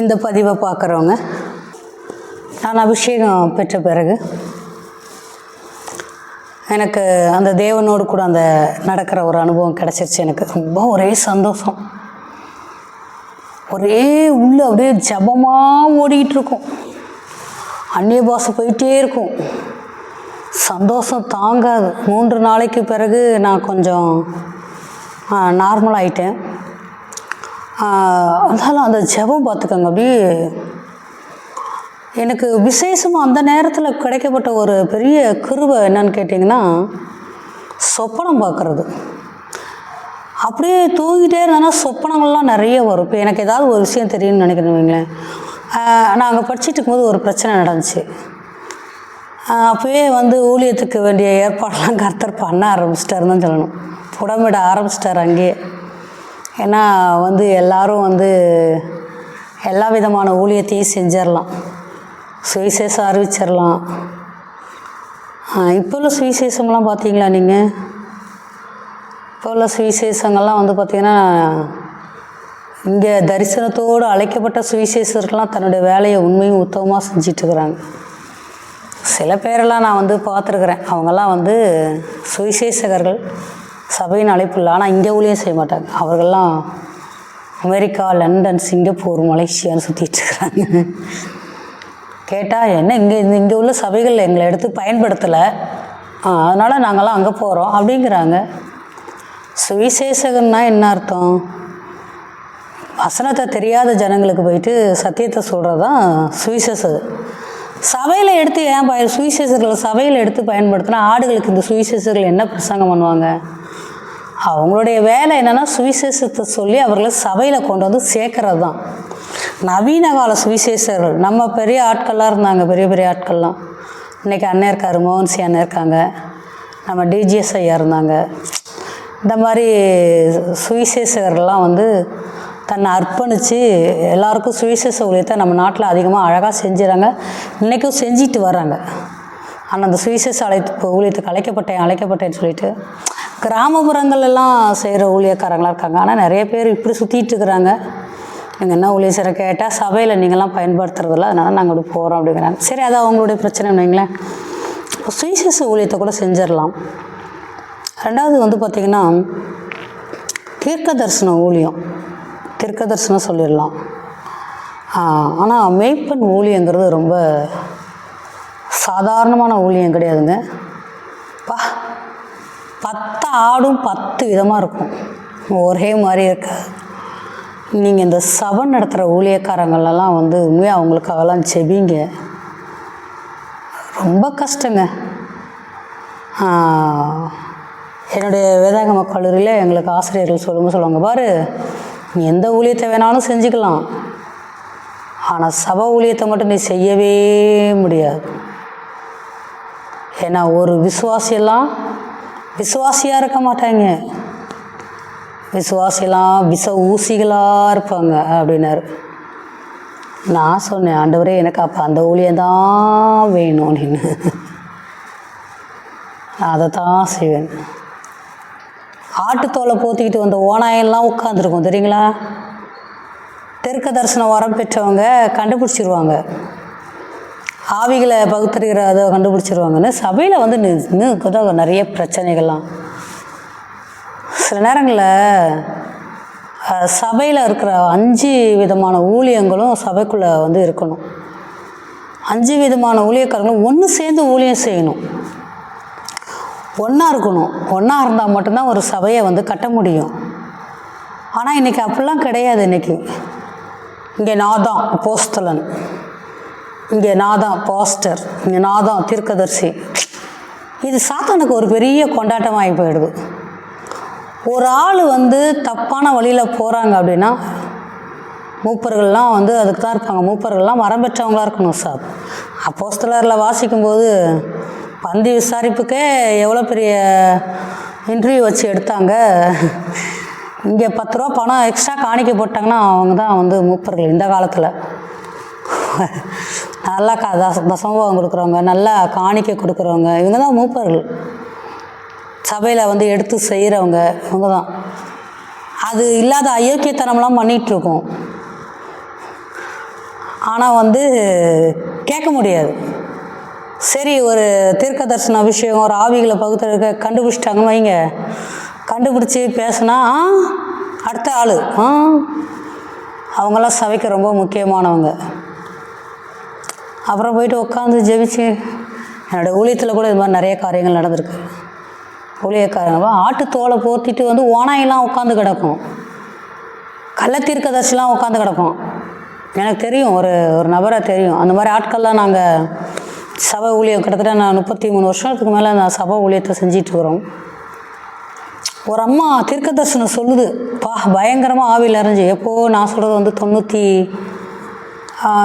இந்த பதிவை பார்க்குறவங்க. நான் அபிஷேகம் பெற்ற பிறகு எனக்கு அந்த தேவனோடு கூட அந்த நடக்கிற ஒரு அனுபவம் கிடச்சிருச்சு. எனக்கு ரொம்ப ஒரே சந்தோஷம். ஒரே உள்ள அப்படியே ஜபமாக ஓடிக்கிட்டு இருக்கும். அந்நிய பாசை போயிட்டே இருக்கும். சந்தோஷம் தாங்காது. மூன்று நாளைக்கு பிறகு நான் கொஞ்சம் நார்மல் ஆகிட்டேன் அதனால் அந்த ஜெபம் பார்த்துக்கோங்க அப்படியே எனக்கு விசேஷமாக அந்த நேரத்தில் கிடைக்கப்பட்ட ஒரு பெரிய கிருவை என்னன்னு கேட்டிங்கன்னா சொப்பனம் பார்க்குறது. அப்படியே தூங்கிட்டே இருந்தேன்னா சொப்பனங்கள்லாம் நிறைய வரும். இப்போ எனக்கு ஏதாவது ஒரு விஷயம் தெரியும்னு நினைக்கிறேன் வைங்களேன். நான் அங்கே படிச்சுட்டு இருக்கும்போது ஒரு பிரச்சனை நடந்துச்சு. அப்போயே வந்து ஊழியத்துக்கு வேண்டிய ஏற்பாடெல்லாம் கர்த்தர் பண்ண ஆரம்பிச்சிட்டாருன்னு தான் சொல்லணும். புடமிட ஆரம்பிச்சிட்டார் அங்கேயே. ஏன்னா வந்து எல்லாரும் வந்து எல்லா விதமான ஊழியத்தையும் செஞ்சிடலாம் சுவிசேஷம் அறிவிச்சிடலாம் இப்போ உள்ள சுவிசேஷம்லாம் பார்த்தீங்களா நீங்கள் இப்போ உள்ள சுவிசேஷங்கள்லாம் வந்து பார்த்திங்கன்னா இங்கே தரிசனத்தோடு அழைக்கப்பட்ட சுவிசேஷர்கள்லாம் தன்னுடைய வேலையை உண்மையும் உத்தமமாக செஞ்சிட்ருக்குறாங்க சில பேரெல்லாம் நான் வந்து பார்த்துருக்குறேன் அவங்கெல்லாம் வந்து சுவிசேஷகர்கள். சபையின் அழைப்பு இல்லை ஆனால் இங்கே ஊழியம் செய்ய மாட்டாங்க. அவர்கள்லாம் அமெரிக்கா லண்டன் சிங்கப்பூர் மலேசியான்னு சுற்றிட்டு இருக்கிறாங்க கேட்டால் என்ன இங்கே இந்த இங்கே உள்ள சபைகள் எங்களை எடுத்து பயன்படுத்தலை. அதனால் நாங்கள்லாம் அங்கே போகிறோம் அப்படிங்கிறாங்க. சுவிசேஷகன்னா என்ன அர்த்தம்? வசனத்தை தெரியாத ஜனங்களுக்கு போயிட்டு சத்தியத்தை சொல்கிறது தான் சுவிசேஷம் சபையில் எடுத்து ஏன் பய சுவிசேஷர்களை சபையில் எடுத்து பயன்படுத்தினா ஆடுகளுக்கு இந்த சுவிசேஷர்கள் என்ன பிரசங்கம் பண்ணுவாங்க? அவங்களுடைய வேலை என்னென்னா சுவிசேஷத்தை சொல்லி அவர்களை சபையில் கொண்டு வந்து சேர்க்கறது தான் நவீன கால சுவிசேஷர்கள் நம்ம பெரிய ஆட்கள்லாம் இருந்தாங்க பெரிய பெரிய ஆட்கள்லாம். இன்றைக்கி அண்ணன் இருக்கார் மோகன்சி அண்ணன் இருக்காங்க. நம்ம டிஜிஎஸ் ஐயா இருந்தாங்க. இந்த மாதிரி சுவிசேஷகர்கள்லாம் வந்து தன்னை அர்ப்பணித்து எல்லாருக்கும் சுவிசேஷ ஊழியத்தை நம்ம நாட்டில் அதிகமாக அழகாக செஞ்சுறாங்க. இன்றைக்கும் செஞ்சிட்டு வராங்க ஆனால் அந்த சுவிசேஷ அழைப்பு ஊழியத்துக்கு அழைக்கப்பட்டேன் அழைக்கப்பட்டேன்னு சொல்லிட்டு கிராமப்புறங்கள் எல்லாம் செய்கிற ஊழியக்காரங்களாக இருக்காங்க. ஆனால் நிறைய பேர் இப்படி சுற்றிட்டு இருக்கிறாங்க. நீங்கள் என்ன ஊழியர் செய்கிற கேட்டால் சபையில் நீங்களாம் பயன்படுத்துறதில்ல. அதனால் நாங்கள் அப்படி போகிறோம் அப்படிங்கிறாங்க. சரி அது அவங்களுடைய பிரச்சனை வைங்களேன். இப்போ ஊழியத்தை கூட செஞ்சிடலாம். ரெண்டாவது வந்து பார்த்திங்கன்னா தீர்க்க தரிசன ஊழியம். தீர்க்க தரிசனம் சொல்லிடலாம். ஆனால் மெய்ப்பெண் ஊழியங்கிறது ரொம்ப சாதாரணமான ஊழியம் கிடையாதுங்க. பத்து ஆடும் பத்து விதமாக இருக்கும். ஒரே மாதிரி இருக்காது. நீங்கள் இந்த சபை நடத்துகிற ஊழியக்காரங்களெல்லாம் வந்து உண்மையாக அவங்களுக்கு அவெல்லாம் செபிங்க. ரொம்ப கஷ்டங்க. என்னுடைய வேதாகம கல்லூரியில் எங்களுக்கு ஆசிரியர்கள் சொல்லுங்க சொல்லுவாங்க. பாரு நீ எந்த ஊழியத்தை வேணாலும் செஞ்சுக்கலாம். ஆனால் சபை ஊழியத்தை மட்டும் நீ செய்யவே முடியாது. ஏன்னா ஒரு விசுவாசியெல்லாம் விசுவாசியாக இருக்க மாட்டாங்க. விசுவாசியெல்லாம் விச ஊசிகளாக இருப்பாங்க அப்படின்னாரு. நான் சொன்னேன் ஆண்டவரே எனக்கு அப்போ அந்த ஊழியம்தான் வேணும் அப்படின்னு. நான் அதை தான் செய்வேன். ஆட்டுத்தோலை போத்திக்கிட்டு வந்த ஓனாயெல்லாம் உட்காந்துருக்கும் தெரியுங்களா? தெற்க தரிசனம் வரம் பெற்றவங்க கண்டுபிடிச்சிருவாங்க. ஆவிகளை பகுத்தறிகிற அதை கண்டுபிடிச்சிருவாங்கன்னு சபையில் வந்து நி- இன்னும் நிறைய பிரச்சனைகள்லாம். சில நேரங்களில் சபையில் இருக்கிற அஞ்சு விதமான ஊழியங்களும் சபைக்குள்ளே வந்து இருக்கணும். அஞ்சு விதமான ஊழியக்காரங்களும் ஒன்று சேர்ந்து ஊழியம் செய்யணும். ஒன்றா இருக்கணும். ஒன்றா இருந்தால் மட்டும்தான் ஒரு சபையை வந்து கட்ட முடியும். ஆனால் இன்றைக்கி அப்படிலாம் கிடையாது இன்றைக்கி இங்கே நான் தான் போஸ்தலன் இங்கே நான் தான் பாஸ்டர் இங்கே நான் தான் தீர்க்கதரிசி. இது சாத்தானுக்கு ஒரு பெரிய கொண்டாட்டமாகி போயிடுது. ஒரு ஆள் வந்து தப்பான வழியில் போகிறாங்க அப்படின்னா மூப்பர்கள்லாம் வந்து அதுக்கு தான் இருப்பாங்க. மூப்பர்கள்லாம் மரம் பெற்றவங்களா இருக்கணும் சார். அப்போஸ்தலரில் வாசிக்கும்போது பந்தி விசாரிப்புக்கே எவ்வளோ பெரிய இன்டர்வியூ வச்சு எடுத்தாங்க. இங்கே பத்து ரூபா பணம் எக்ஸ்ட்ரா காணிக்க போட்டாங்கன்னா அவங்க தான் வந்து மூப்பர்கள் இந்த காலத்தில். நல்லா க தச தசமபாகம் கொடுக்குறவங்க நல்லா காணிக்க கொடுக்குறவங்க இவங்க தான் மூப்பர்கள். சபையில் வந்து எடுத்து செய்கிறவங்க இவங்க தான் அது இல்லாத அயோக்கியத்தனம்லாம் பண்ணிகிட்ருக்கோம் ஆனால் வந்து கேட்க முடியாது. சரி ஒரு தீர்க்க தரிசன அபிஷேகம் ஒரு ஆவிகளை பகுத்தறக்க கண்டுபிடிச்சிட்டாங்கன்னு வைங்க. கண்டுபிடிச்சி பேசுனா ஆ, அடுத்த ஆள் ஆ. அவங்களாம் சபைக்கு ரொம்ப முக்கியமானவங்க. அப்புறம் போயிட்டு உட்காந்து ஜெபிச்சு என்னோடய ஊழியத்தில் கூட இது மாதிரி நிறைய காரியங்கள் நடந்திருக்கு. ஊழியக்காரங்க ஆட்டு தோலை போர்த்திட்டு வந்து ஓனாயெல்லாம் உட்காந்து கிடக்கும். கள்ளத்தீர்க்கதர்சிலாம் உட்காந்து கிடக்கும். எனக்கு தெரியும் ஒரு ஒரு நபரை தெரியும். அந்த மாதிரி ஆட்கள்லாம் நாங்கள் சபை ஊழியம் கிட்டத்தட்ட நான் முப்பத்தி மூணு வருஷத்துக்கு மேலே நான் சபை ஊழியத்தை செஞ்சிட்ருக்குறோம் ஒரு அம்மா தீர்க்கதர்சனம் சொல்லுது பா பயங்கரமாக ஆவியில் அறிஞ்சு எப்போது நான் சொல்கிறது வந்து தொண்ணூற்றி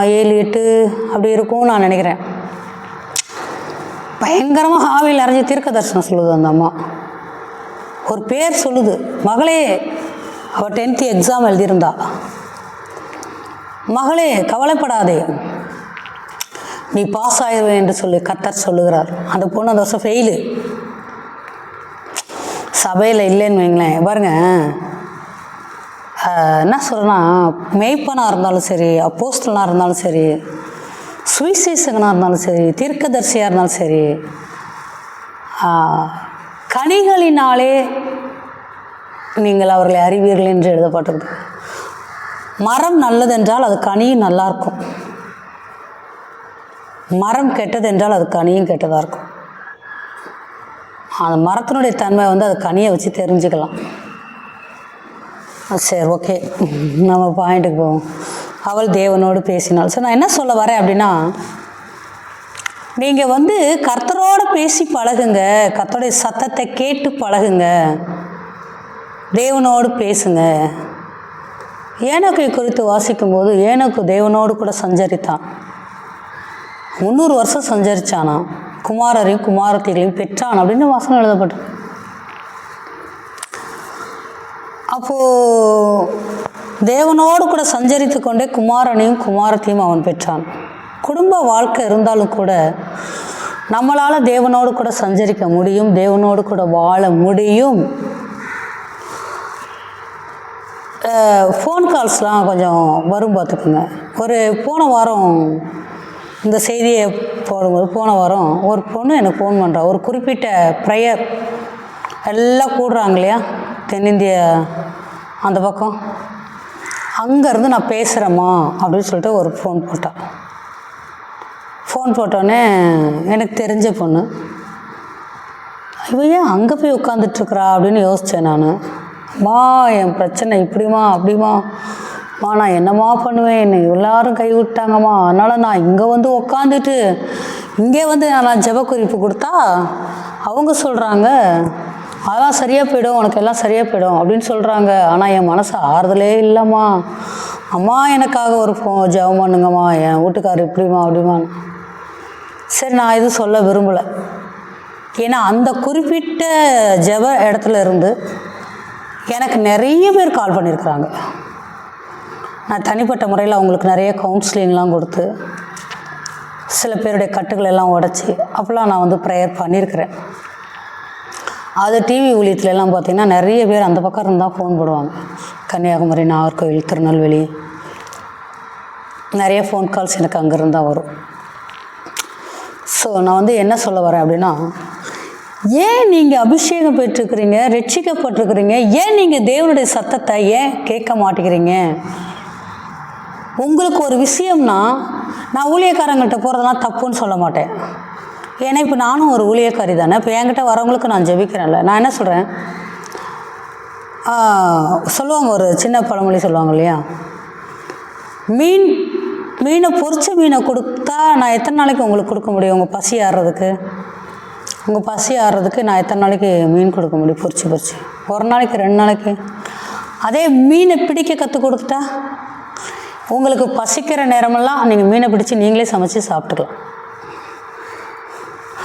ஏழு எட்டு அப்படி இருக்கும்னு நான் நினைக்கிறேன். பயங்கரமாக ஆவியில் அறிஞ்சு தீர்க்க தரிசனம் சொல்லுது அந்த அம்மா. ஒரு பேர் சொல்லுது. மகளே அவள் டென்த்து எக்ஸாம் எழுதியிருந்தா. மகளே கவலைப்படாதே. நீ பாஸ் ஆயிடுவே என்று சொல்லி கத்தர் சொல்லுகிறார். அந்த பொண்ணு அந்த வருஷம் ஃபெயிலு சபையில் இல்லைன்னு வைங்களேன். பாருங்கள் என்ன சொல்கிறேன்னா மெய்ப்பனாக இருந்தாலும் சரி அப்போஸ்டலாக இருந்தாலும் சரி சுவிசேஷகனாக இருந்தாலும் சரி தீர்க்கதரிசியாக இருந்தாலும் சரி கனிகளினாலே நீங்கள் அவர்களை அறிவீர்கள் என்று எழுதப்பட்டிருக்கு. மரம் நல்லதென்றால் அது கனியும் நல்லாயிருக்கும். மரம் கெட்டதென்றால் அது கனியும் கெட்டதாக இருக்கும். அந்த மரத்தினுடைய தன்மை வந்து அது கனியை வச்சு தெரிஞ்சுக்கலாம். சரி ஓகே நம்ம பாயிண்ட்டுக்கு போவோம். அவள் தேவனோடு பேசினாள். சார் நான் என்ன சொல்ல வரேன் அப்படின்னா நீங்கள் வந்து கர்த்தரோடு பேசி பழகுங்க. கர்த்தருடைய சத்தத்தை கேட்டு பழகுங்க. தேவனோடு பேசுங்க. ஏனோக்கை குறித்து வாசிக்கும்போது ஏனோக்கு தேவனோடு கூட சஞ்சரித்தான். முந்நூறு வருஷம் சஞ்சரிச்சானா குமாரரையும் குமாரத்திகளையும் பெற்றான் அப்படின்னு வாசனம் எழுதப்பட்டு அப்போது தேவனோடு கூட சஞ்சரித்து கொண்டே குமாரனையும் குமாரத்தையும் அவன் பெற்றான். குடும்ப வாழ்க்கை இருந்தாலும் கூட நம்மளால் தேவனோடு கூட சஞ்சரிக்க முடியும் தேவனோடு கூட வாழ முடியும். ஃபோன் கால்ஸ்லாம் கொஞ்சம் வரும் பார்த்துக்குங்க. ஒரு போன வாரம் இந்த செய்தியை போடும்போது போன வாரம் ஒரு பொண்ணு எனக்கு ஃபோன் பண்ணுறா ஒரு குறிப்பிட்ட ப்ரேயர் எல்லாம் கூடுறாங்க இல்லையா? தென்னிந்திய அந்த பக்கம். அங்கேருந்து நான் பேசுகிறேம்மா அப்படின்னு சொல்லிட்டு ஒரு ஃபோன் போட்டான் ஃபோன் போட்டோன்னே எனக்கு தெரிஞ்ச பொண்ணு இவ ஏன் அங்கே போய் உட்காந்துட்ருக்குறா அப்படின்னு யோசித்தேன் நான். மா என் பிரச்சனை இப்படிமா அப்படிமா மா நான் என்னம்மா பண்ணுவேன்? என்னை எல்லாரும் கை விட்டாங்கம்மா. அதனால் நான் இங்கே வந்து உக்காந்துட்டு இங்கே வந்து நான் ஜெப குறிப்பு கொடுத்தா அவங்க சொல்கிறாங்க அதெல்லாம் சரியாக போயிடும் உனக்கு எல்லாம் சரியாக போயிடும் அப்படின்னு சொல்கிறாங்க ஆனால் என் மனசு ஆறுதலே இல்லைம்மா. அம்மா எனக்காக ஒரு ஃபோ ஜெபம் பண்ணுங்கம்மா. என் வீட்டுக்காரர் இப்படிமா அப்படிமா சரி நான் எதுவும் சொல்ல விரும்பலை. ஏன்னா அந்த குறிப்பிட்ட ஜெப இடத்துல இருந்து எனக்கு நிறைய பேர் கால் பண்ணியிருக்கிறாங்க நான் தனிப்பட்ட முறையில் அவங்களுக்கு நிறைய கவுன்சிலிங்லாம் கொடுத்து சில பேருடைய கட்டுகளெல்லாம் உடச்சி அப்போல்லாம் நான் வந்து ப்ரேயர் பண்ணியிருக்கிறேன் அது டிவி ஊழியத்துலலாம் பார்த்தீங்கன்னா நிறைய பேர் அந்த பக்கம் இருந்தால் ஃபோன் போடுவாங்க. கன்னியாகுமரி நாகர்கோவில் திருநெல்வேலி. நிறைய ஃபோன் கால்ஸ் எனக்கு அங்கேருந்து தான் வரும். ஸோ நான் வந்து என்ன சொல்ல வரேன் அப்படின்னா ஏன் நீங்கள் அபிஷேகம் பெற்றுக்கிறீங்க ரட்சிக்கப்பட்டிருக்கிறீங்க? ஏன் நீங்கள் தேவனுடைய சத்தத்தை ஏன் கேட்க மாட்டேங்கிறீங்க? உங்களுக்கு ஒரு விஷயம்னா நான் ஊழியக்காரங்கள்ட்ட போகிறதெல்லாம் தப்புன்னு சொல்ல மாட்டேன். ஏன்னா இப்போ நானும் ஒரு ஊழியக்காரி தானே. இப்போ என்கிட்ட வரவங்களுக்கு நான் ஜெபிக்கிறேன்ல. நான் என்ன சொல்கிறேன் சொல்லுவாங்க ஒரு சின்ன பழமொழி சொல்லுவாங்க இல்லையா? மீன் மீனை பொறிச்ச மீனை கொடுத்தா நான் எத்தனை நாளைக்கு உங்களுக்கு கொடுக்க முடியும்? உங்கள் பசி ஆறுறதுக்கு உங்கள் பசி ஆறுறதுக்கு நான் எத்தனை நாளைக்கு மீன் கொடுக்க முடியும்? பொறிச்சு பொறிச்சு. ஒரு நாளைக்கு ரெண்டு நாளைக்கு? அதே மீனை பிடிக்க கற்றுக் கொடுத்துட்டா உங்களுக்கு பசிக்கிற நேரமெல்லாம் நீங்கள் மீனை பிடிச்சி நீங்களே சமைச்சு சாப்பிட்டுக்கலாம்.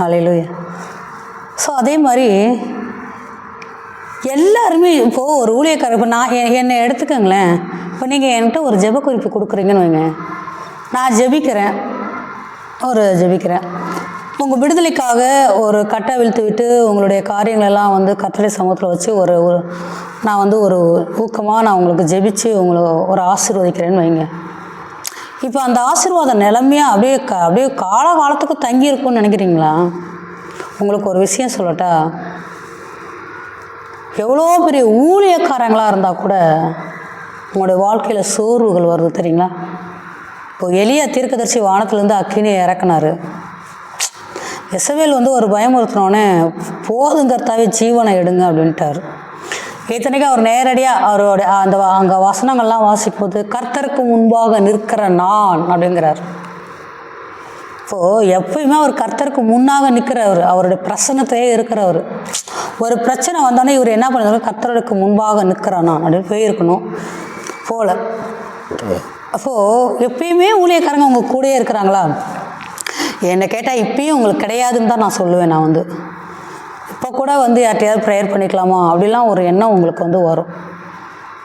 அலையிலுயா ஸோ அதே மாதிரி எல்லாருமே இப்போது ஒரு ஊழியக்காரர் இப்போ நான் என்னை எடுத்துக்கோங்களேன். இப்போ நீங்கள் என்கிட்ட ஒரு ஜெப குறிப்பு கொடுக்குறீங்கன்னு வைங்க. நான் ஜெபிக்கிறேன். ஒரு ஜெபிக்கிறேன். உங்கள் விடுதலைக்காக ஒரு கட்டை விழுத்து விட்டு உங்களுடைய காரியங்களெல்லாம் வந்து கத்தரை சமூகத்தில் வச்சு ஒரு ஒரு நான் வந்து ஒரு ஊக்கமாக நான் உங்களுக்கு ஜெபிச்சு உங்களை ஒரு ஆசீர்வதிக்கிறேன்னு வைங்க. இப்போ அந்த ஆசீர்வாதம் நிலமையாக அப்படியே க அப்படியே காலகாலத்துக்கு தங்கி இருக்கும்னு நினைக்கிறீங்களா? உங்களுக்கு ஒரு விஷயம் சொல்லட்டா? எவ்வளோ பெரிய ஊழியக்காரங்களாக இருந்தால் கூட உங்களுடைய வாழ்க்கையில் சோர்வுகள் வருது தெரியுங்களா? இப்போ எளிய தீர்க்கதரிசி வானத்துலேருந்து அக்கினியை இறக்குனாரு. எசவேல் வந்து ஒரு பயமுறுத்தினோடனே போதுங்கிறதாவே ஜீவனை எடுங்க அப்படின்ட்டார். இத்தனைக்கும் அவர் நேரடியாக அவரோட அந்த வ- அங்கே வசனங்கள்லாம் வாசிக்கும்போது கர்த்தருக்கு முன்பாக நிற்கிற நான் அப்படிங்கிறார். இப்போது எப்பயுமே அவர் கர்த்தருக்கு முன்னாக நிற்கிறவர் அவருடைய பிரசன்னத்தையே இருக்கிறவர். ஒரு பிரச்சனை வந்தோடனே இவர் என்ன பண்ணுறாரு கர்த்தருக்கு முன்பாக நிற்கிறேன் நான் அப்படின்னு போயிருக்கணும். போல. அப்போது எப்பயுமே ஊழியக்காரங்க உங்கள் கூடயே இருக்கிறாங்களா? என்னை கேட்டால் இப்பயும் உங்களுக்கு கிடையாதுன்னு தான் நான் சொல்லுவேன் நான் வந்து. கூட வந்து யார்ட்டையாவது ப்ரேயர் பண்ணிக்கலாமா? அப்படிலாம் ஒரு எண்ணம் உங்களுக்கு வந்து வரும்.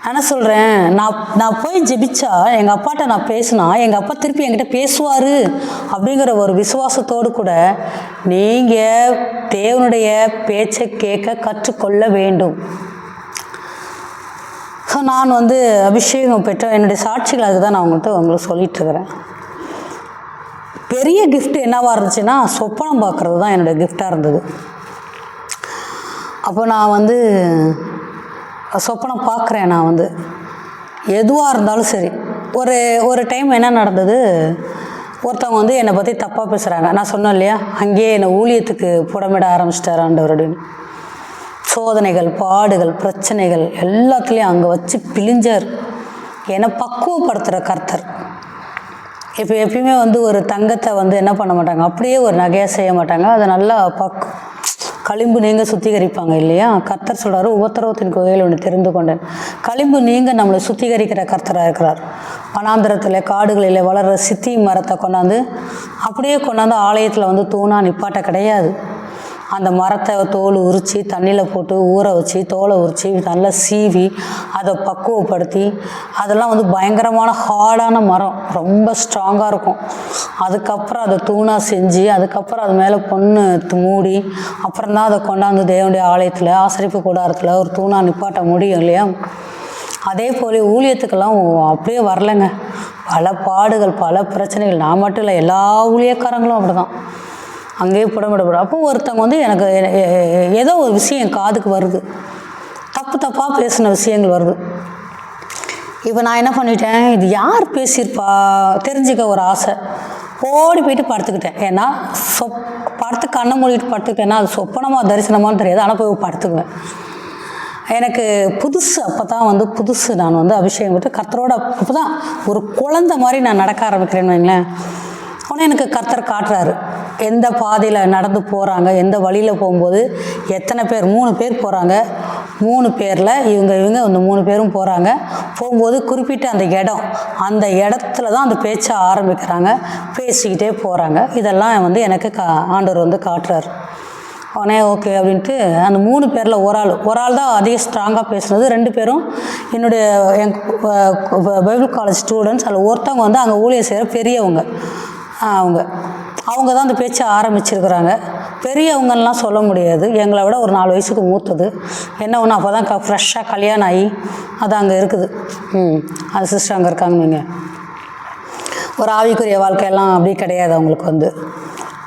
ஆனால் என்ன சொல்கிறேன் நான் நான் போய் ஜெபிச்சா எங்கள் அப்பாட்ட நான் பேசினா எங்கள் அப்பா திருப்பி என்கிட்ட பேசுவார் அப்படிங்கிற ஒரு விசுவாசத்தோடு கூட நீங்கள் தேவனுடைய பேச்சை கேட்க கற்றுக்கொள்ள வேண்டும். ஸோ நான் வந்து அபிஷேகம் பெற்ற என்னுடைய சாட்சிகள் அதுதான் தான் நான் உங்கள்கிட்ட உங்களுக்கு சொல்லிட்டு இருக்கிறேன். பெரிய கிஃப்ட் என்னவாக இருந்துச்சுன்னா சொப்பனம் பார்க்குறது தான் என்னுடைய கிஃப்டாக இருந்தது. அப்போ நான் வந்து சொப்பனம் பார்க்குறேன் நான் வந்து. எதுவாக இருந்தாலும் சரி. ஒரு ஒரு டைம் என்ன நடந்தது? ஒருத்தவங்க வந்து என்னை பற்றி தப்பாக பேசுகிறாங்க நான் சொன்னேன் இல்லையா? அங்கேயே என்னை ஊழியத்துக்கு புடமிட ஆரம்பிச்சிட்டார் ஆண்டவர் அப்படின்னு சோதனைகள் பாடுகள் பிரச்சனைகள் எல்லாத்துலேயும் அங்கே வச்சு பிழிஞ்சார். என்னை பக்குவப்படுத்துகிற கர்த்தர். இப்போ எப்பயுமே வந்து ஒரு தங்கத்தை வந்து என்ன பண்ண மாட்டாங்க? அப்படியே ஒரு நகையாக செய்ய மாட்டாங்க. அதை நல்லா பக்கு களிம்பு நீங்க சுத்திகரிப்பாங்க இல்லையா? கர்த்தர் சொல்றாரு உபத்திரவத்தின் கோயில் ஒன்று தெரிந்து கொண்டேன். களிம்பு நீங்க நம்மளை சுத்திகரிக்கிற கர்த்தராக இருக்கிறார். வனாந்திரத்தில் காடுகளில் வளர்கிற சித்தி மரத்தை கொண்டாந்து அப்படியே கொண்டாந்து ஆலயத்தில் வந்து தூணா நிப்பாட்ட கிடையாது. அந்த மரத்தை தோல் உரித்து தண்ணியில் போட்டு ஊற வச்சு தோலை உரித்து நல்லா சீவி அதை பக்குவப்படுத்தி அதெல்லாம் வந்து பயங்கரமான ஹார்டான மரம். ரொம்ப ஸ்ட்ராங்காக இருக்கும். அதுக்கப்புறம் அதை தூணாக செஞ்சு அதுக்கப்புறம் அது மேலே பொண்ணு மூடி அப்புறம் தான் அதை கொண்டாந்து தேவனுடைய ஆலயத்தில் ஆசரிப்பு கூடாரத்தில் ஒரு தூணாக நிப்பாட்ட முடியும் இல்லையா? அதே போல் ஊழியத்துக்கெல்லாம் அப்படியே வரலைங்க. பல பாடுகள் பல பிரச்சனைகள். நான் மட்டும் இல்லை எல்லா ஊழியக்காரங்களும் அப்படிதான். அங்கேயே புடமிடப்படும். அப்போ ஒருத்தவங்க வந்து எனக்கு ஏதோ ஒரு விஷயம் என் காதுக்கு வருது. தப்பு தப்பாக பேசின விஷயங்கள் வருது. இப்போ நான் என்ன பண்ணிட்டேன்? இது யார் பேசியிருப்பா? தெரிஞ்சுக்க ஒரு ஆசை. ஓடி போயிட்டு படுத்துக்கிட்டேன். ஏன்னா சொப் படுத்து கண்ணை மூடிட்டு படுத்துக்கிட்டேன்னா அது சொப்பனமா தரிசனமானு தெரியாது. ஆனால் போய் படுத்துக்குவேன். எனக்கு புதுசு அப்போ தான் வந்து புதுசு நான் வந்து அபிஷேகம் விட்டு கர்த்தரோட அப்போ தான் ஒரு குழந்தை மாதிரி நான் நடக்க ஆரம்பிக்கிறேன்னு வைங்களேன். உடனே எனக்கு கர்த்தர் காட்டுறாரு. எந்த பாதையில் நடந்து போகிறாங்க எந்த வழியில் போகும்போது எத்தனை பேர் மூணு பேர் போகிறாங்க மூணு பேரில் இவங்க இவங்க இந்த மூணு பேரும் போகிறாங்க போகும்போது குறிப்பிட்ட அந்த இடம் அந்த இடத்துல தான் அந்த பேச்சை ஆரம்பிக்கிறாங்க. பேசிக்கிட்டே போகிறாங்க இதெல்லாம் வந்து எனக்கு கா ஆண்டவர் வந்து காட்டுறாரு. உடனே ஓகே அப்படின்ட்டு அந்த மூணு பேரில் ஒரு ஆள் ஒரு ஆள் தான் அதிக ஸ்ட்ராங்காக பேசுனது. ரெண்டு பேரும் என்னுடைய என் பைபிள் காலேஜ் ஸ்டூடெண்ட்ஸ் அதில் ஒருத்தவங்க வந்து அங்கே ஊழியர் செய்கிற பெரியவங்க. அவங்க. அவங்க தான் அந்த பேச்சை ஆரம்பிச்சிருக்கிறாங்க. பெரியவங்கலாம் சொல்ல முடியாது. எங்களை விட ஒரு நாலு வயசுக்கு மூத்தது. என்ன ஒன்று அப்போ தான் க ஃப்ரெஷ்ஷாக கல்யாணம் ஆகி அது அங்கே இருக்குது. ம் அது சிஸ்டர் அங்கே இருக்காங்க நீங்கள் ஒரு ஆவிக்குரிய வாழ்க்கையெல்லாம் அப்படி கிடையாது அவங்களுக்கு வந்து.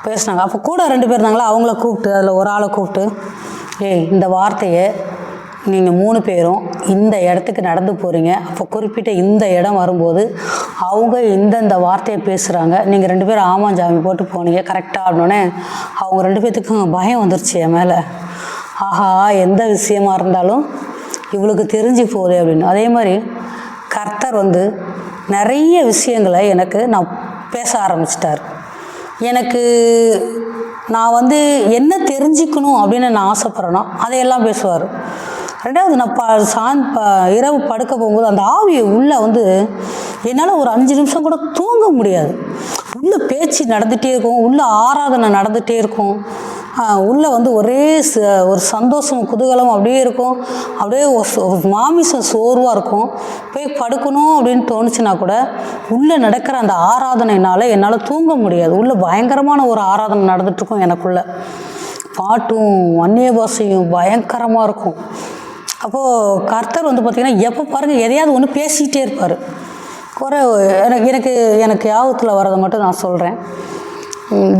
பேசினாங்க. அப்போ கூட ரெண்டு பேர் இருந்தாங்களா? அவங்கள கூப்பிட்டு அதில் ஒரு ஆளை கூப்பிட்டு ஏய் இந்த வார்த்தையை நீங்கள் மூணு பேரும் இந்த இடத்துக்கு நடந்து போகிறீங்க அப்போ குறிப்பிட்ட இந்த இடம் வரும்போது அவங்க இந்தந்த வார்த்தையை பேசுகிறாங்க நீங்கள் ரெண்டு பேரும் ஆமாஞ்சாமி போட்டு போனீங்க கரெக்டாக அப்படின்னே அவங்க ரெண்டு பேர்த்துக்கும் பயம் வந்துருச்சு என் மேலே. ஆஹா எந்த விஷயமா இருந்தாலும் இவளுக்கு தெரிஞ்சு போகுது அப்படின்னு. அதே மாதிரி கர்த்தர் வந்து நிறைய விஷயங்களை எனக்கு நான் பேச ஆரம்பிச்சிட்டார். எனக்கு நான் வந்து என்ன தெரிஞ்சுக்கணும் அப்படின்னு நான் ஆசைப்பட்றேனோ அதையெல்லாம் பேசுவார். ரெண்டாவது நான் ப சாந்த் ப இரவு படுக்க போகும்போது அந்த ஆவியை உள்ளே வந்து என்னால் ஒரு அஞ்சு நிமிஷம் கூட தூங்க முடியாது. உள்ளே பேச்சு நடந்துகிட்டே இருக்கும். உள்ளே ஆராதனை நடந்துகிட்டே இருக்கும். உள்ளே வந்து ஒரே ச- ஒரு சந்தோஷம் குதூகலம் அப்படியே இருக்கும். அப்படியே ஒரு மாமிசம் சோர்வாக இருக்கும். போய் படுக்கணும் அப்படின்னு தோணுச்சுன்னா கூட உள்ளே நடக்கிற அந்த ஆராதனைனால் என்னால் தூங்க முடியாது. உள்ளே பயங்கரமான ஒரு ஆராதனை நடந்துகிட்ருக்கும் எனக்குள்ளே. பாட்டும் அந்நிய பாஷையும் பயங்கரமாக இருக்கும். அப்போது கர்த்தர் வந்து பார்த்திங்கன்னா எப்போ பாருங்கள் எதையாவது ஒன்று பேசிக்கிட்டே இருப்பார். குறை எனக்கு எனக்கு எனக்கு யாபத்தில் வரதை மட்டும் நான் சொல்கிறேன்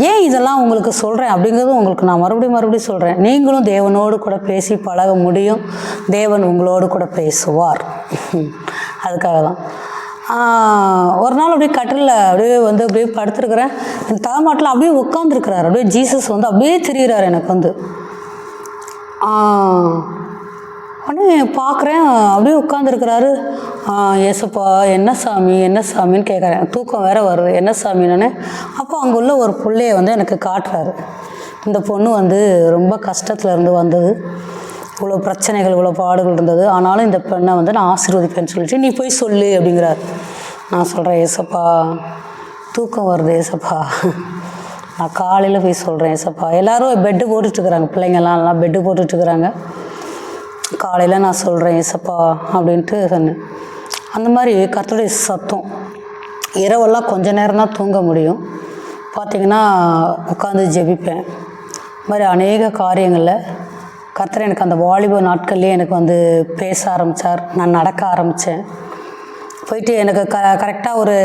ஏன் இதெல்லாம் உங்களுக்கு சொல்கிறேன் அப்படிங்கிறதும் உங்களுக்கு நான் மறுபடியும் மறுபடியும் சொல்கிறேன் நீங்களும் தேவனோடு கூட பேசி பழக முடியும். தேவன் உங்களோடு கூட பேசுவார். அதுக்காக தான். ஒரு நாள் அப்படியே கட்டிலில் அப்படியே வந்து அப்படியே படுத்துருக்குறேன். என் தலைமாட்டில் அப்படியே உட்காந்துருக்கிறாரு அப்படியே ஜீசஸ் வந்து அப்படியே தெரிகிறார் எனக்கு வந்து. உடனே பார்க்குறேன். அப்படியே உட்காந்துருக்கிறாரு ஏசப்பா என்ன சாமி என்ன சாமின்னு கேட்குறேன். தூக்கம் வேற வருது. என்ன சாமின்னு அப்போ அங்கே உள்ள ஒரு பிள்ளைய வந்து எனக்கு காட்டுறாரு. இந்த பொண்ணு வந்து ரொம்ப கஷ்டத்துல இருந்து வந்தது. இவ்வளோ பிரச்சனைகள் இவ்வளோ பாடுகள் இருந்தது. ஆனாலும் இந்த பெண்ணை வந்து நான் ஆசீர்வதிப்பேன்னு சொல்லிட்டு நீ போய் சொல்லு அப்படிங்கிறார். நான் சொல்கிறேன் ஏசப்பா தூக்கம் வருது ஏசப்பா. நான் காலையில் போய் சொல்கிறேன் ஏசப்பா. எல்லோரும் பெட்டு போட்டுட்ருக்குறாங்க பிள்ளைங்கள்லாம் எல்லாம் பெட்டு போட்டுட்ருக்குறாங்க காலையில் நான் சொல்கிறேன் ஏசப்பா அப்படின்ட்டு சொன்னேன். அந்த மாதிரி கருத்துடைய சத்தம் இரவெல்லாம் கொஞ்ச நேரம் தான் தூங்க முடியும். பார்த்திங்கன்னா உட்காந்து ஜெபிப்பேன். இந்த மாதிரி அநேக காரியங்களில் கர்த்தர் எனக்கு அந்த வாலிப நாட்கள்லேயே எனக்கு வந்து பேச ஆரம்பித்தார் நான் நடக்க ஆரம்பித்தேன் போயிட்டு எனக்கு க கரெக்டாக ஒரு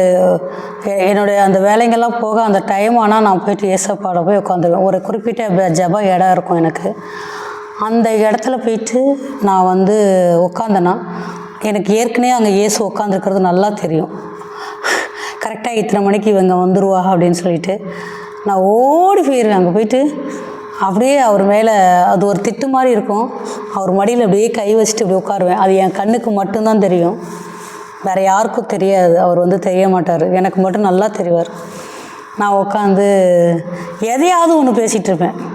என்னுடைய அந்த வேலைங்கெல்லாம் போக அந்த டைம் ஆனால் நான் போயிட்டு ஏசப்பாட போய் உட்காந்துருவேன். ஒரு குறிப்பிட்ட ஜப இடம் இருக்கும் எனக்கு. அந்த இடத்துல போயிட்டு நான் வந்து உட்காந்தேன்னா எனக்கு ஏற்கனவே அங்கே இயேசு உட்காந்துருக்கிறது நல்லா தெரியும். கரெக்டாக இத்தனை மணிக்கு இவங்க வந்துருவா அப்படின்னு சொல்லிட்டு நான் ஓடி போயிடுவேன். அங்கே போயிட்டு அப்படியே அவர் மேலே அது ஒரு திட்டு மாதிரி இருக்கும். அவர் மடியில் அப்படியே கை வச்சுட்டு இப்படி உட்காருவேன். அது என் கண்ணுக்கு மட்டும்தான் தெரியும். வேறு யாருக்கும் தெரியாது. அவர் வந்து தெரிய மாட்டார். எனக்கு மட்டும் நல்லா தெரிவார். நான் உட்காந்து எதையாவது ஒன்று பேசிகிட்ருப்பேன்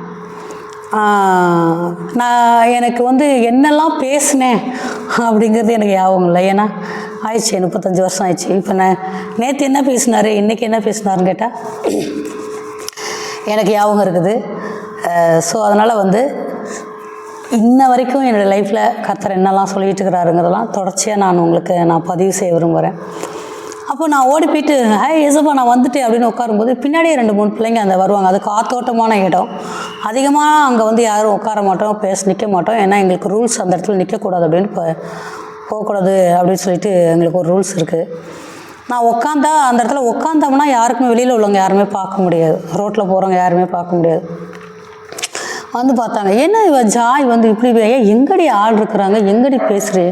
நான் எனக்கு வந்து என்னெல்லாம் பேசினேன் அப்படிங்கிறது எனக்கு ஞாபகம் இல்லை. ஏன்னா ஆயிடுச்சு முப்பத்தஞ்சு வருஷம் ஆயிடுச்சு. இப்போ நான் நேற்று என்ன பேசினார் இன்றைக்கி என்ன பேசினாருன்னு கேட்டால் எனக்கு ஞாபகம் இருக்குது. ஸோ அதனால் வந்து இன்ன வரைக்கும் என்னோடய லைஃப்பில் கர்த்தர் என்னெல்லாம் சொல்லிகிட்டு இருக்கிறாருங்கிறதெல்லாம் தொடர்ச்சியாக நான் உங்களுக்கு நான் பதிவு செய்ய விரும்புகிறேன் அப்போ நான் ஓடி போயிட்டு ஹே ஏசப்பா நான் வந்துட்டேன் அப்படின்னு உட்காரும்போது பின்னாடியே ரெண்டு மூணு பிள்ளைங்க அந்த வருவாங்க. அது காத்தோட்டமான இடம். அதிகமாக அங்கே வந்து யாரும் உட்கார மாட்டோம் பேச நிற்க மாட்டோம். ஏன்னா எங்களுக்கு ரூல்ஸ் அந்த இடத்துல நிற்கக்கூடாது அப்படின்னு இப்போ போகக்கூடாது அப்படின்னு சொல்லிட்டு எங்களுக்கு ஒரு ரூல்ஸ் இருக்குது நான் உட்காந்தா அந்த இடத்துல உட்காந்தோம்னா யாருக்குமே வெளியில் உள்ளவங்க யாருமே பார்க்க முடியாது. ரோட்டில் போகிறவங்க யாருமே பார்க்க முடியாது. வந்து பார்த்தாங்க என்ன இவ ஜாய் வந்து இப்படி ஏன் எங்கடி ஆள் இருக்கிறாங்க? எங்கடி பேசுகிறே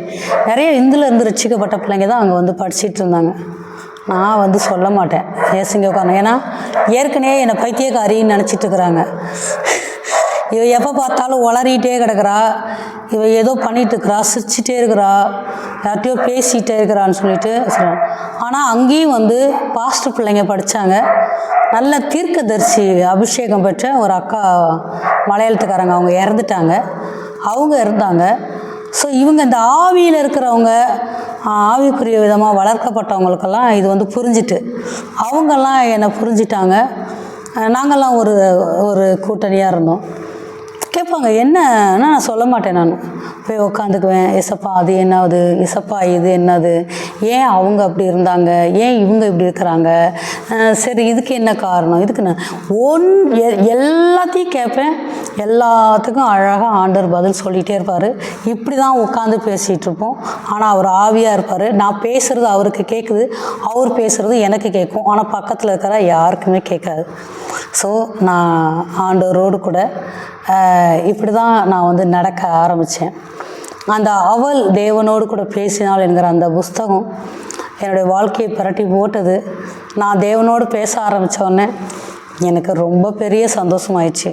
நிறைய இந்துல இருந்து ரசிக்கப்பட்ட பிள்ளைங்க தான் அங்கே வந்து படிச்சுட்டு இருந்தாங்க. நான் வந்து சொல்ல மாட்டேன். ஏசுங்க உட்காந்து ஏன்னா ஏற்கனவே என்னை பைத்தியக்காரின்னு நினச்சிட்டு இருக்கிறாங்க. இவ எப்போ பார்த்தாலும் உளறிட்டே கிடக்குறா. இவ ஏதோ பண்ணிட்டு இருக்கிறா சிரிச்சிட்டே இருக்கிறா யார்கிட்டயோ பேசிகிட்டே இருக்கிறான்னு சொல்லிட்டு சொல்லுவாங்க ஆனால் அங்கேயும் வந்து பாஸ்டர் பிள்ளைங்க படித்தாங்க நல்ல தீர்க்கதரிசி அபிஷேகம் பெற்ற ஒரு அக்கா மலையாளத்துக்காரங்க அவங்க இறந்துட்டாங்க. அவங்க இருந்தாங்க ஸோ இவங்க இந்த ஆவியில் இருக்கிறவங்க ஆவிக்குரிய விதமாக வளர்க்கப்பட்டவங்களுக்கெல்லாம் இது வந்து புரிஞ்சிட்டு அவங்கெல்லாம் என்னை புரிஞ்சிட்டாங்க. நாங்கள்லாம் ஒரு ஒரு கூட்டணியாக இருந்தோம். கேட்பாங்க என்னன்னா நான் சொல்ல மாட்டேன் நான். போய் உட்காந்துக்குவேன் இசப்பா அது என்னாவது இசப்பா இது என்னது? ஏன் அவங்க அப்படி இருந்தாங்க? ஏன் இவங்க இப்படி இருக்கிறாங்க? சரி இதுக்கு என்ன காரணம்? இதுக்கு நான் ஒன் எ- எல்லாத்தையும் கேட்பேன். எல்லாத்துக்கும் அழகாக ஆண்டர் பதில் சொல்லிகிட்டே இருப்பார். இப்படி தான் உட்காந்து பேசிகிட்டு இருப்போம். ஆனால் அவர் ஆவியாக இருப்பார். நான் பேசுகிறது அவருக்கு கேட்குது அவர் பேசுகிறது எனக்கு கேட்கும் ஆனால் பக்கத்தில் இருக்கிற யாருக்குமே கேட்காது. ஸோ நான் ஆண்டவரோடு கூட இப்படி தான் நான் வந்து நடக்க ஆரம்பித்தேன் அந்த அவள் தேவனோடு கூட பேசினாள் என்கிற அந்த புஸ்தகம் என்னுடைய வாழ்க்கையை புரட்டி போட்டது. நான் தேவனோடு பேச ஆரம்பித்த உடனே எனக்கு ரொம்ப பெரிய சந்தோஷமாயிடுச்சு.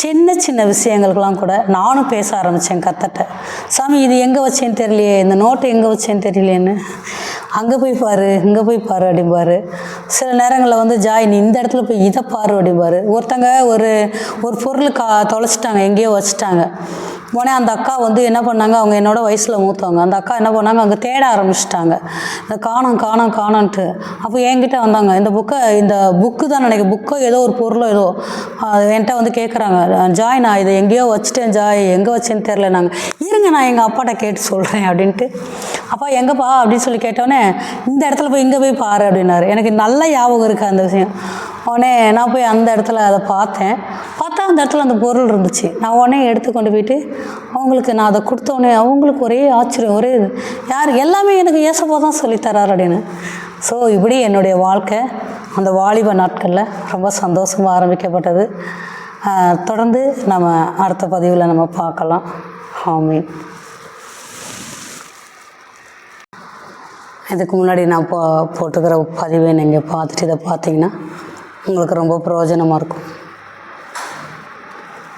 சின்ன சின்ன விஷயங்களுக்கெல்லாம் கூட நானும் பேச ஆரம்பித்தேன் கத்தட்ட. சாமி இது எங்கே வச்சேன்னு தெரியலையே இந்த நோட்டை எங்கே வச்சேன்னு தெரியலையேன்னு. அங்கே போய் பாரு இங்கே போய் பாரு அப்படிம்பாரு. சில நேரங்களில் வந்து ஜாய் நீ இந்த இடத்துல போய் இதை பாரு அப்படிம்பாரு. ஒருத்தங்க ஒரு ஒரு பொருள் கா தொலைச்சிட்டாங்க எங்கேயோ வச்சுட்டாங்க. உடனே அந்த அக்கா வந்து என்ன பண்ணாங்க அவங்க என்னோட வயசில் மூத்தவங்க. அந்த அக்கா என்ன பண்ணாங்க அங்கே தேட ஆரம்பிச்சிட்டாங்க. இந்த காணோம் காணோம் காணோன்ட்டு. அப்போ என்கிட்ட வந்தாங்க இந்த புக்கை இந்த புக்கு தான் நினைக்க புக்கோ ஏதோ ஒரு பொருளோ ஏதோ என்கிட்ட வந்து கேட்குறாங்க ஜாய் நான் இதை எங்கேயோ வச்சுட்டேன் ஜாய் எங்கே வச்சேன்னு தெரில நாங்கள் இருங்க நான் எங்கள் அப்பாட்ட கேட்டு சொல்கிறேன் அப்படின்ட்டு. அப்பா எங்கப்பா? அப்படின்னு சொல்லி கேட்டோடனே இந்த இடத்துல போய் இங்கே போய் பாரு அப்படின்னாரு. எனக்கு நல்ல ஞாபகம் இருக்குது அந்த விஷயம். உடனே நான் போய் அந்த இடத்துல அதை பார்த்தேன். பார்த்தா அந்த இடத்துல அந்த பொருள் இருந்துச்சு. நான் உடனே எடுத்து கொண்டு போயிட்டு அவங்களுக்கு நான் அதை கொடுத்தோடனே அவங்களுக்கு ஒரே ஆச்சரியம் ஒரே இது. யார் எல்லாமே எனக்கு ஏசப்பா தான் சொல்லித்தரார் அப்படின்னு. ஸோ இப்படி என்னுடைய வாழ்க்கை அந்த வாலிப நாட்களில் ரொம்ப சந்தோஷமாக ஆரம்பிக்கப்பட்டது. தொடர்ந்து நம்ம அடுத்த பதிவில் நம்ம பார்க்கலாம். ஆமீன். இதுக்கு முன்னாடி நான் போ போட்டுக்கிற பதிவை நீங்கள் பார்த்துட்டு இதை பார்த்தீங்கன்னா உங்களுக்கு ரொம்ப பிரயோஜனமாக இருக்கும்.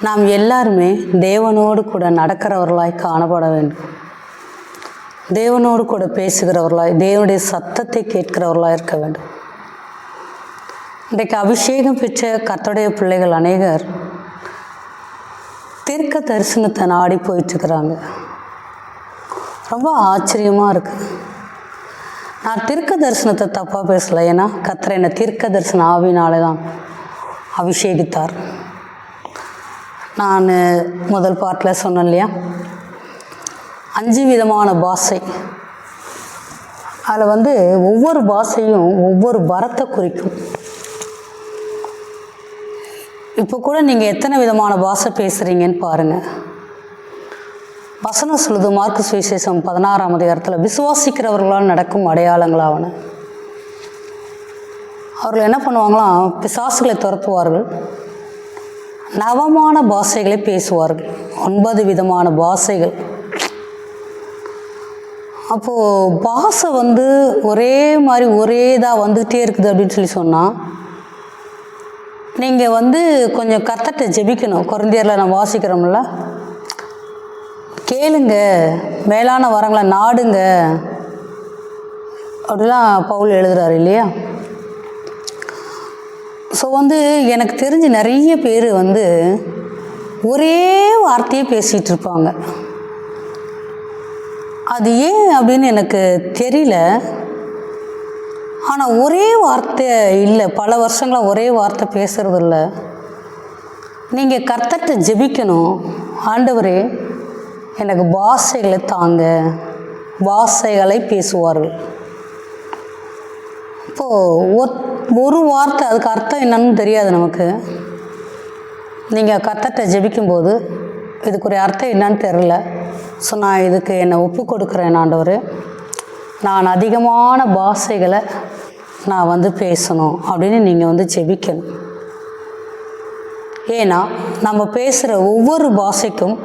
நாம் எல்லாருமே தேவனோடு கூட நடக்கிறவர்களாய் காணப்பட வேண்டும். தேவனோடு கூட பேசுகிறவர்களாய் தேவனுடைய சத்தத்தை கேட்கிறவர்களாய் இருக்க வேண்டும். இன்றைக்கு அபிஷேகம் பெற்ற கத்தோடைய பிள்ளைகள் அநேகர் தீர்க்க தரிசனத்தை நாடி போயிட்டுருக்குறாங்க. ரொம்ப ஆச்சரியமாக இருக்குது நான் தீர்க்க தரிசனத்தை தப்பாக பேசலை. ஏன்னா கர்த்தர் என்னை தீர்க்க தரிசன ஆவினாலே தான் அபிஷேகித்தார். நான் முதல் பாட்டில் சொன்னேன் இல்லையா? அஞ்சு விதமான பாஷை. அதில் வந்து ஒவ்வொரு பாஷையும் ஒவ்வொரு வரத்தை குறிக்கும். இப்போ கூட நீங்கள் எத்தனை விதமான பாஷை பேசுகிறீங்கன்னு பாருங்கள் வசனம் சொல்லுது மார்க்கு சுவிசேஷம் பதினாறாம் அதிகாரத்தில் விசுவாசிக்கிறவர்களால் நடக்கும் அடையாளங்களாவன. அவர்கள் என்ன பண்ணுவாங்களாம் பிசாசுகளை துரத்துவார்கள் நவமான பாஷைகளை பேசுவார்கள் ஒன்பது விதமான பாஷைகள். அப்போது பாஷை வந்து ஒரே மாதிரி ஒரே இதாக வந்துக்கிட்டே இருக்குது அப்படின்னு சொல்லி சொன்னால் நீங்கள் வந்து கொஞ்சம் கத்தட்ட ஜெபிக்கணும். குழந்தையரில் நான் வாசிக்கிறோம்ல. கேளுங்க. மேலான வரங்களை நாடுங்க. அப்படிலாம் பவுல் எழுதுறாரு இல்லையா? ஸோ வந்து எனக்கு தெரிஞ்சு நிறைய பேர் வந்து ஒரே வார்த்தையே பேசிகிட்டு இருப்பாங்க. அது ஏன் அப்படின்னு எனக்கு தெரியல. ஆனால் ஒரே வார்த்தை இல்லை. பல வருஷங்களாக ஒரே வார்த்தை பேசுறது இல்லை நீங்கள் கர்த்தர்கிட்ட ஜெபிக்கணும். ஆண்டவரே எனக்கு பாஷைகளை தாங்க. பாஷைகளை பேசுவார்கள். இப்போது ஒரு வார்த்தை அதுக்கு அர்த்தம் என்னன்னு தெரியாது நமக்கு. நீங்கள் கர்த்தர்கிட்ட ஜெபிக்கும்போது இதுக்குரிய அர்த்தம் என்னன்னு தெரில ஸோ நான் இதுக்கு என்னை ஒப்பு கொடுக்குறேன் ஆண்டவர். நான் அதிகமான பாஷைகளை நான் வந்து பேசணும் அப்படின்னு நீங்கள் வந்து ஜெபிக்கணும் ஏன்னா நம்ம பேசுகிற ஒவ்வொரு பாஷைக்கும்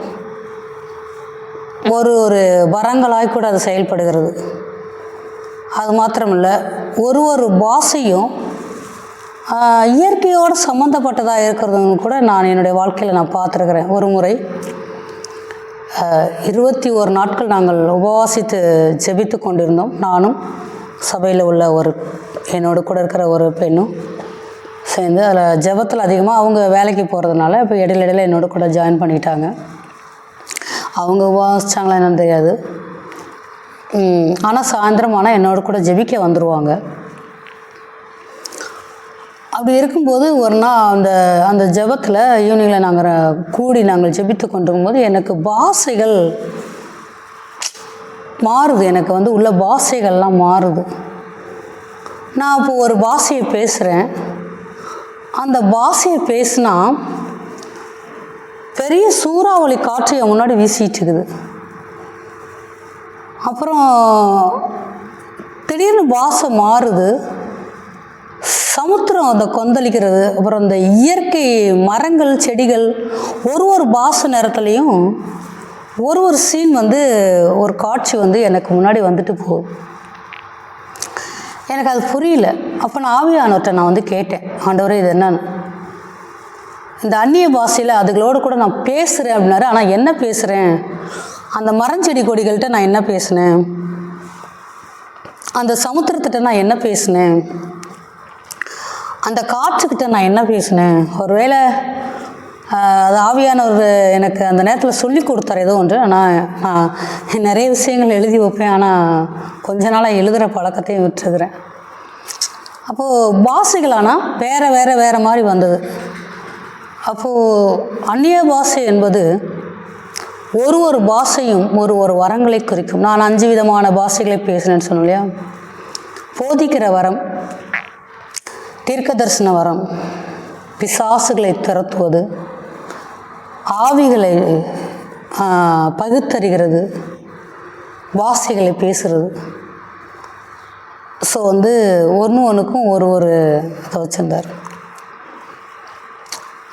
ஒரு ஒரு வரங்களாய் கூட அது செயல்படுகிறது. அது மாத்திரமில்ல ஒரு ஒரு பாஷையும் இயற்கையோடு சம்மந்தப்பட்டதாக இருக்கிறதுன்னு கூட நான் என்னுடைய வாழ்க்கையில் நான் பார்த்துருக்குறேன். ஒரு முறை இருபத்தி ஒரு நாட்கள் நாங்கள் உபவாசித்து ஜெபித்து கொண்டிருந்தோம். நானும் சபையில் உள்ள ஒரு என்னோட கூட இருக்கிற ஒரு பெண்ணும் சேர்ந்து அதில் ஜெபத்தில் அதிகமாக அவங்க வேலைக்கு போகிறதுனால இப்போ இடையில இடையில என்னோட கூட ஜாயின் பண்ணிக்கிட்டாங்க அவங்க வாசிச்சாங்களா என்னன்னு தெரியாது. ஆனால் சாயந்தரம் ஆனால் என்னோட கூட ஜெபிக்க வந்துடுவாங்க அப்படி இருக்கும்போது ஒரு நாள் அந்த அந்த ஜெபத்தில் ஈவினிங்கில் நாங்கள் கூடி நாங்கள் ஜெபித்து கொண்டிருக்கும்போது எனக்கு பாசைகள் மாறுது. எனக்கு வந்து உள்ள பாசைகள்லாம் மாறுது. நான் இப்போ ஒரு பாஷையை பேசுகிறேன் அந்த பாஷையை பேசினா பெரிய சூறாவளி காற்று என் முன்னாடி வீசிகிட்டு இருக்குது. அப்புறம் திடீர்னு பாஷை மாறுது. சமுத்திரம் அந்த கொந்தளிக்கிறது. அப்புறம் அந்த இயற்கை மரங்கள் செடிகள் ஒரு ஒரு பாச நேரத்துலையும் ஒரு ஒரு சீன் வந்து ஒரு காட்சி வந்து எனக்கு முன்னாடி வந்துட்டு போகுது. எனக்கு அது புரியல. அப்போ நான் ஆவியானவர்கிட்ட நான் வந்து கேட்டேன். ஆண்டவரே இது என்னன்னு. இந்த அந்நிய பாஷையில் அதுகளோடு கூட நான் பேசுகிறேன் அப்படின்னாரு. ஆனால் என்ன பேசுகிறேன் அந்த மரஞ்செடி கொடிகள்கிட்ட நான் என்ன பேசினேன்? அந்த சமுத்திரத்திட்ட நான் என்ன பேசினேன்? அந்த காற்றுக்கிட்ட நான் என்ன பேசினேன்? ஒருவேளை அது ஆவியானவர் எனக்கு அந்த நேரத்தில் சொல்லி கொடுத்தார் ஏதோ ஒன்று. ஆனால் நான் நிறைய விஷயங்கள் எழுதி வைப்பேன். ஆனால் கொஞ்ச நாளாக எழுதுகிற பழக்கத்தையும் விட்டுருக்குறேன். அப்போது பாஷைகளானால் வேறு வேறு வேறு மாதிரி வந்தது. அப்போது அந்நிய பாஷை என்பது ஒரு ஒரு பாஷையும் ஒரு ஒரு வரங்களை குறிக்கும். நான் அஞ்சு விதமான பாஷைகளை பேசினேன்னு சொன்னேன் இல்லையா? போதிக்கிற வரம் தீர்க்க தரிசன வரம் பிசாசுகளை துரத்துவது ஆவிகளை பகுத்தறிகிறது வாசிகளை பேசுகிறது ஸோ வந்து ஒன்று ஒன்றுக்கும் ஒரு ஒரு இதை வச்சுருந்தார்.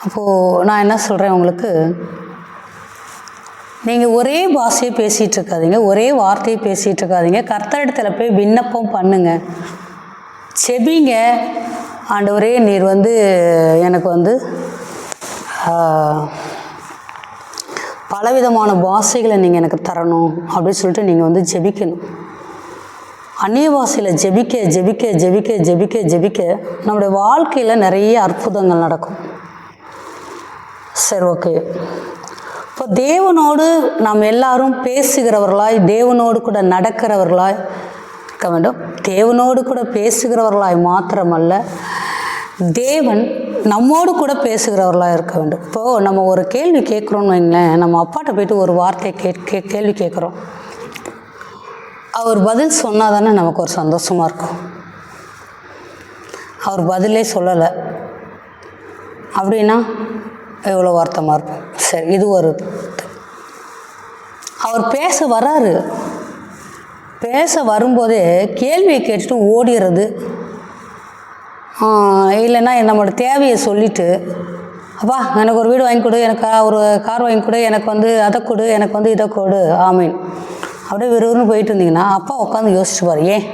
அப்போது நான் என்ன சொல்கிறேன் உங்களுக்கு? நீங்கள் ஒரே பாஷையை பேசிகிட்டு இருக்காதீங்க ஒரே வார்த்தையை பேசிகிட்டு இருக்காதீங்க. கர்த்தரிடத்தில் போய் விண்ணப்பம் பண்ணுங்க. செபிங்க. ஆண்டவரே நீர் வந்து எனக்கு வந்து பலவிதமான பாஷைகளை நீங்கள் எனக்கு தரணும் அப்படின்னு சொல்லிட்டு நீங்கள் வந்து ஜெபிக்கணும். அந்நிய பாஷையில் ஜெபிக்க ஜெபிக்க ஜெபிக்க ஜெபிக்க ஜெபிக்க நம்முடைய வாழ்க்கையில் நிறைய அற்புதங்கள் நடக்கும். சரி ஓகே இப்போ தேவனோடு நாம் எல்லாரும் பேசுகிறவர்களாய் தேவனோடு கூட நடக்கிறவர்களாய் இருக்க வேண்டும். தேவனோடு கூட பேசுகிறவர்களாய் மாத்திரமல்ல தேவன் நம்மோடு கூட பேசுகிறவர்களாக இருக்க வேண்டும். இப்போது நம்ம ஒரு கேள்வி கேட்குறோன்னு வைங்களேன் நம்ம அப்பாட்ட போயிட்டு ஒரு வார்த்தை கே கே கேள்வி கேட்குறோம். அவர் பதில் சொன்னால் தானே நமக்கு ஒரு சந்தோஷமாக இருக்கும். அவர் பதிலே சொல்லலை. அப்படின்னா எவ்வளோ வருத்தமாக இருக்கும் சரி இது ஒரு அவர் பேச வராரு. பேச வரும்போதே கேள்வியை கேட்டுட்டு ஓடிடுறது இல்லைன்னா நம்மளோட தேவையை சொல்லிவிட்டு அப்பா எனக்கு ஒரு வீடு வாங்கி கொடு எனக்கு ஒரு கார் வாங்கி கொடு எனக்கு வந்து அதை கொடு எனக்கு வந்து இதை கொடு ஆமீன். அப்படியே விறுவிறுன்னு போயிட்டு இருந்தீங்கன்னா அப்பா உட்காந்து யோசிச்சுப்பார் ஏன்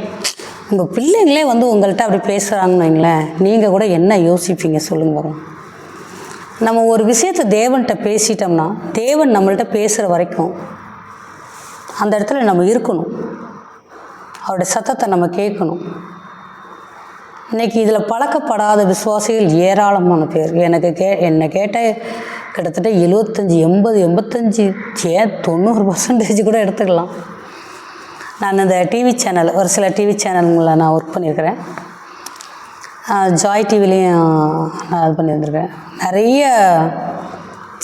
உங்கள் பிள்ளைங்களே வந்து உங்கள்கிட்ட அப்படி பேசுகிறாங்கன்னு வைங்களேன் நீங்கள் கூட என்ன யோசிப்பீங்க சொல்லுங்க பாருங்க. நம்ம ஒரு விஷயத்தை தேவன்கிட்ட பேசிட்டோம்னா தேவன் நம்மள்ட்ட பேசுகிற வரைக்கும் அந்த இடத்துல நம்ம இருக்கணும். அவருடைய சத்தத்தை நம்ம கேட்கணும். இன்னைக்கு இதில் பழக்கப்படாத விசுவாசிகள் ஏராளமான பேர். எனக்கு கே என்னை கேட்ட கிட்டத்தட்ட எழுபத்தஞ்சி எண்பது எண்பத்தஞ்சு ஏன் தொண்ணூறு பர்சன்டேஜ் கூட எடுத்துக்கலாம். நான் இந்த டிவி சேனல் ஒரு சில டிவி சேனல்களில் நான் ஒர்க் பண்ணியிருக்கிறேன். ஜாய் டிவிலையும் நான் இது பண்ணியிருந்திருக்கேன். நிறைய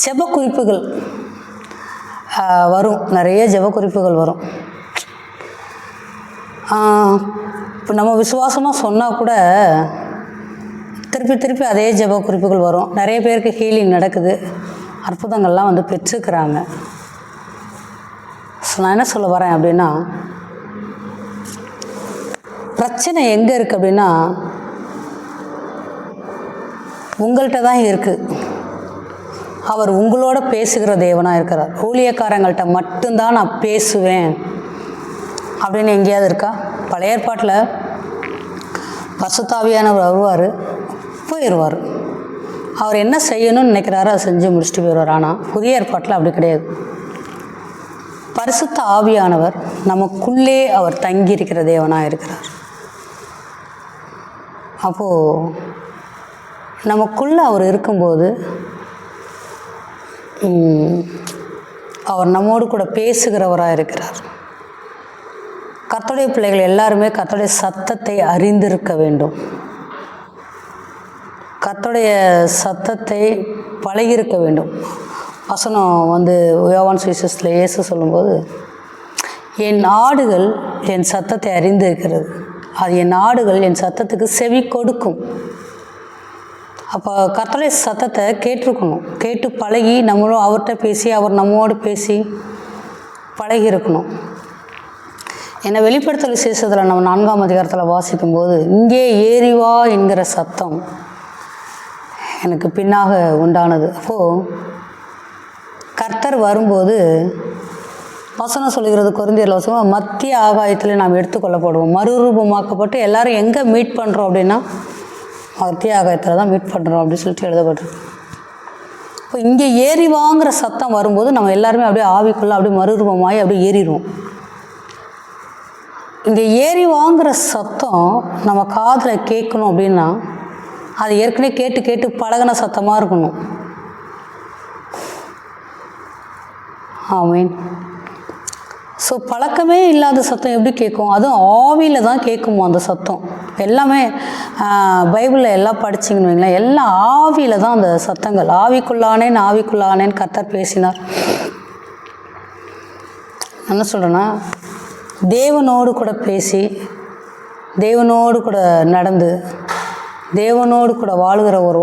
ஜெப குறிப்புகள் வரும். நிறைய ஜெப குறிப்புகள் வரும் இப்போ நம்ம விசுவாசமாக சொன்னால் கூட திருப்பி திருப்பி அதே ஜெப குறிப்புகள் வரும். நிறைய பேருக்கு ஹீலிங் நடக்குது. அற்புதங்கள்லாம் வந்து பெற்றுக்கிறாங்க. ஸோ நான் என்ன சொல்ல வரேன் அப்படின்னா பிரச்சனை எங்கே இருக்குது அப்படின்னா உங்கள்கிட்ட தான் இருக்குது அவர் உங்களோட பேசுகிற தேவனாக இருக்கிறார். ஊழியக்காரங்கள்ட்ட மட்டும்தான் நான் பேசுவேன். அப்படின்னு எங்கேயாவது இருக்கா? பழைய ஏற்பாட்டில் பசுத்தாவியானவர் வருவார் போயிடுவார் அவர் என்ன செய்யணும்னு நினைக்கிறாரோ அதை செஞ்சு முடிச்சுட்டு போயிடுவார் ஆனால் புதிய ஏற்பாட்டில் அப்படி கிடையாது. பரிசுத்த ஆவியானவர் நமக்குள்ளே அவர் தங்கியிருக்கிற தேவனாக இருக்கிறார். அப்போது நமக்குள்ளே அவர் இருக்கும்போது அவர் நம்மோடு கூட பேசுகிறவராக இருக்கிறார். கத்தோடைய பிள்ளைகள் எல்லாருமே கத்தோடைய சத்தத்தை அறிந்திருக்க வேண்டும். கத்தோடைய சத்தத்தை பழகியிருக்க வேண்டும். வசனம் வந்து யோவான் சுவிசஸில் இயேசு சொல்லும்போது என் ஆடுகள் என் சத்தத்தை அறிந்திருக்கிறது. அது என் ஆடுகள் என் சத்தத்துக்கு செவி கொடுக்கும். அப்போ கத்தோடைய சத்தத்தை கேட்டிருக்கணும். கேட்டு பழகி நம்மளும் அவர்கிட்ட பேசி அவர் நம்மோடு பேசி பழகி இருக்கணும் என்னை வெளிப்படுத்தல் விசேஷத்தில் நம்ம நான்காம் அதிகாரத்தில் வாசிக்கும்போது இங்கே ஏறிவா என்கிற சத்தம் எனக்கு பின்னாக உண்டானது. அப்போது கர்த்தர் வரும்போது வசனம் சொல்கிறது குறைந்தியில் வசனம் மத்திய ஆகாயத்தில் நாம் எடுத்துக்கொள்ளப்படுவோம். மறுரூபமாக்கப்பட்டு எல்லாரும் எங்கே மீட் பண்ணுறோம் அப்படின்னா மத்திய ஆகாயத்தில் தான் மீட் பண்ணுறோம் அப்படின்னு சொல்லிட்டு எழுதப்பட்டிருக்கு. இப்போ இங்கே ஏறி வாங்குற சத்தம் வரும்போது நம்ம எல்லாருமே அப்படியே ஆவிக்குள்ளே அப்படியே மறுரூபமாகி அப்படியே ஏறிடுவோம். இந்த ஏறி வாங்குற சத்தம் நம்ம காதில் கேட்கணும் அப்படின்னா அது ஏற்கனவே கேட்டு கேட்டு பழகின சத்தமாக இருக்கணும். ஆமீன். ஸோ பழக்கமே இல்லாத சத்தம் எப்படி கேட்கும்? அதுவும் ஆவியில் தான் கேட்குமோ அந்த சத்தம்? எல்லாமே பைபிளில் எல்லாம் படிச்சிங்கன்னு வைங்களேன் எல்லாம் ஆவியில் தான் அந்த சத்தங்கள். ஆவிக்குள்ளானேன் ஆவிக்குள்ளானேன்னு கத்தர் பேசினார். என்ன சொல்கிறேன்னா தேவனோடு கூட பேசி தேவனோடு கூட நடந்து தேவனோடு கூட வாழுகிற ஒரு